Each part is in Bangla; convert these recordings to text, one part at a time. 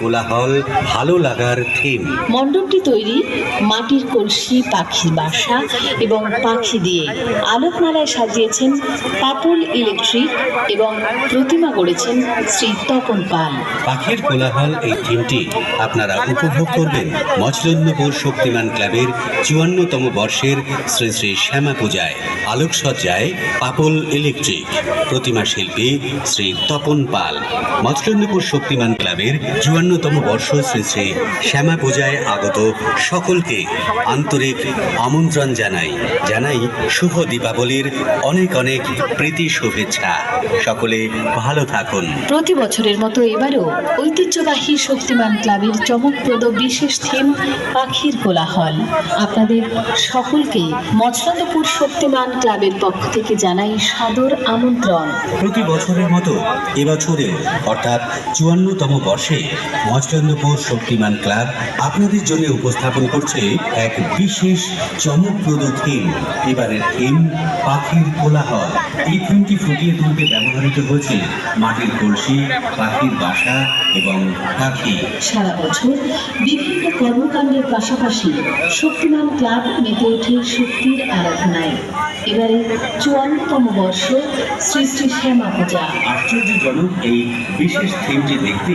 কোলাহল ভালো লাগার থিম মণ্ডপটি তৈরি মাটির কলসি পাখির বাসা এবং পাখি দিয়ে আলোকমালায় সাজিয়েছেন পাপল ইলেকট্রিক এবং প্রতিমা গড়েছেন শ্রী তপন পাল। পাখির কোলাহল এই থিমটি আপনারা উপভোগ করবেন মচলন্দপুর শক্তিমান ক্লাবের চুয়ান্নতম বর্ষের শ্রী শ্রী শ্যামা পূজায় আলোকসজ্জায় পাপল ইলেকট্রিক। প্রতিমা শিল্পী শ্রী তপন পাল। মচলন্দপুর শক্তিমান ক্লাবের চুয়ান্নতম বর্ষ শ্রী শ্রী শ্যামা পূজায় আগত সকলকে আন্তরিক আমন্ত্রণ জানাই। জানাই শুভ দীপাবলির অনেক অনেক প্রীতি শুভেচ্ছা। সকলে ভালো থাকুন। প্রতি বছরের মতো এবারও ঐতিহ্যবাহী শক্তিমান ক্লাবের চমকপ্রদ বিশেষ থিম পাখির কোলাহল। আপনাদের সকলকে মচলন্দপুর শক্তিমান ক্লাবের পক্ষ থেকে জানাই সাদর আমন্ত্রণ। প্রতি বছরের মতো এবছরে অর্থাৎ চুয়ান্নতম বর্ষে মচলন্দপুর শক্তিমান ক্লাব আপনাদের জন্য উপস্থাপন করছে এক বিশেষ চমকপ্রদ থিম এবারের থিম পাখির কোলাহল। এই থিমটি ফুটিয়ে তুলতে ব্যবহৃত হয়েছে মাটির কলসি পাখির বাসা এবং পাখি। সারা বছর বিভিন্ন কর্মকাণ্ডের পাশাপাশি শক্তিমান ক্লাব মেতে ওঠে শক্তির আরাধনায়। এবারে চুয়ান্নতম বর্ষ শ্রী শ্রী শ্যামা পূজা। আশ্চর্যজনক এই বিশেষ থিমটি দেখতে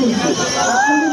এগিয়ে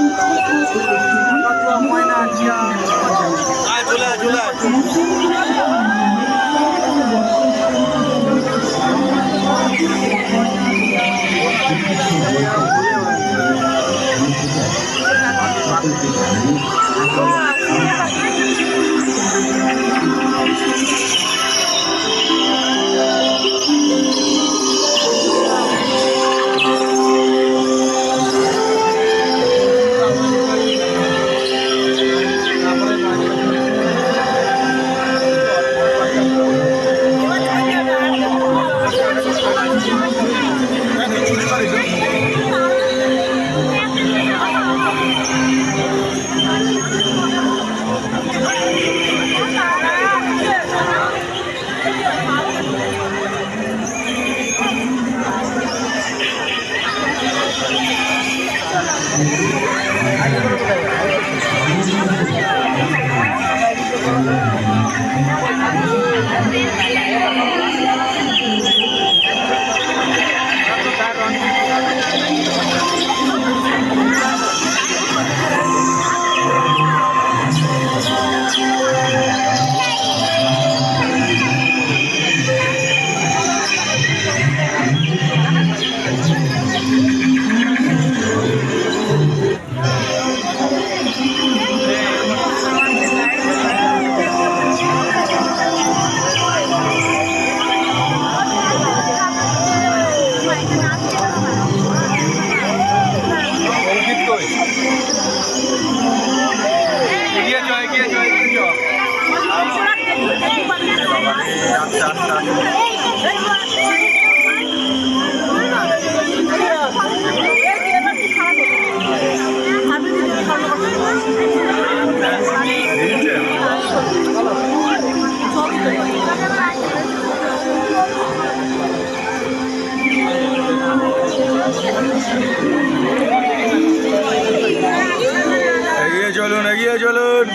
এগিয়ে চলুন এগিয়ে চলুন।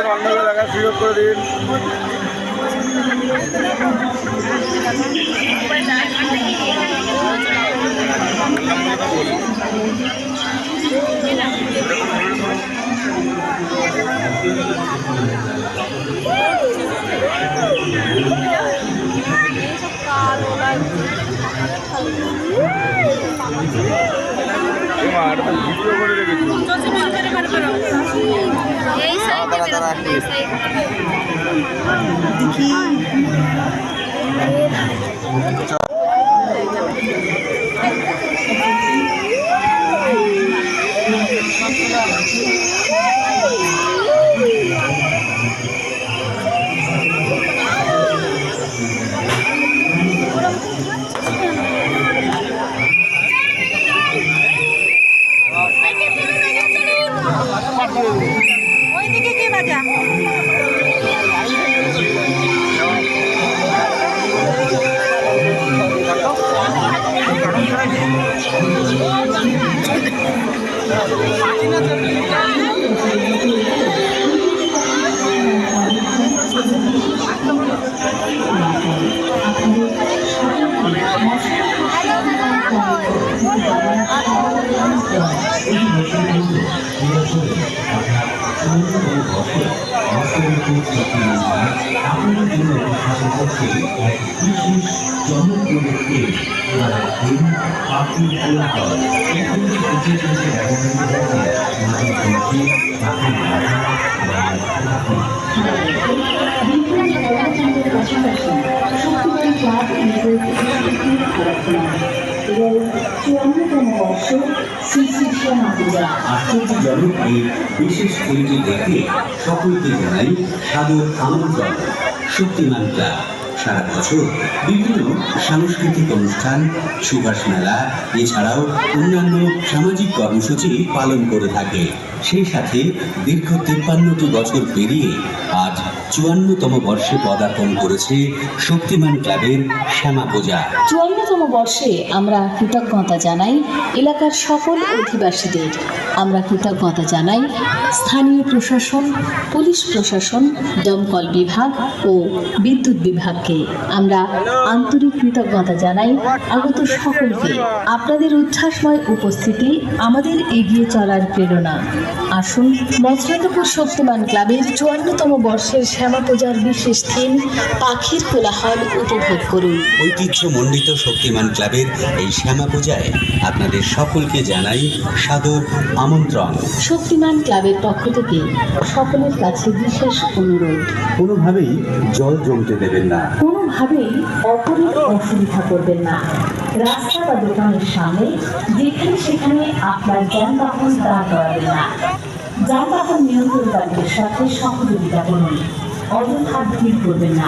রান্নাঘর লাগা সুযোগ করে দিন কাল ওরা আর ভিডিও করে রেখেছি বেরোবে আপনাদের জন্য প্রশাসন করছে চুয়ান্নতম বর্ষ শ্রী শ্রী শ্যামা পূজা আশ্চর্যজনক এই বিশেষ থিমটি দেখে সকলকে জানাই সাদর আমন্ত্রণ শক্তিমান ক্লাব সারা বছর বিভিন্ন সাংস্কৃতিক অনুষ্ঠান, সুভাষ মেলা, এছাড়াও অন্যান্য সামাজিক কর্মসূচি পালন করে থাকে। সেই সাথে দীর্ঘ তিপ্পান্নটি বছর পেরিয়ে আজ চুয়ান্নতম বর্ষে পদার্পণ করেছে শক্তিমান ক্লাবের শ্যামা পূজা। চুয়ান্নতম বর্ষে আমরা কৃতজ্ঞতা জানাই এলাকার সকল অধিবাসীদের। আমরা কৃতজ্ঞতা জানাই স্থানীয় প্রশাসন, পুলিশ প্রশাসন, দমকল বিভাগ ও বিদ্যুৎ বিভাগকে। আমরা আন্তরিক কৃতজ্ঞতা জানাই আগত সকলকে। আপনাদের উচ্ছ্বাসময় উপস্থিতি আমাদের এগিয়ে চলার প্রেরণা। আসুন মৎস্যন্দপুর শক্তিমান ক্লাবের চুয়ান্নতম বর্ষের শ্যামা পূজার বিশেষ থিম পাখির কোলাহল উপভোগ করুন। ঐতিহ্যমণ্ডিত শক্তিমান ক্লাবের এই শ্যামা পূজায় আপনাদের সকলকে জানাই সাদর আমন্ত্রণ। শক্তিমান ক্লাবের পক্ষ থেকে সকলের কাছে বিশেষ অনুরোধ। কোনোভাবেই জল জমতে দেবেন না। কোনোভাবেই অপরের অসুবিধা করবেন না। রাস্তা বা দোকানের সামনে যেখানে সেখানে আপনার যানবাহন দাঁড় করাবেন না। যানবাহন নিয়ন্ত্রণকারীদের সাথে সহযোগিতা করুন। অযথা ভিড় করবেন না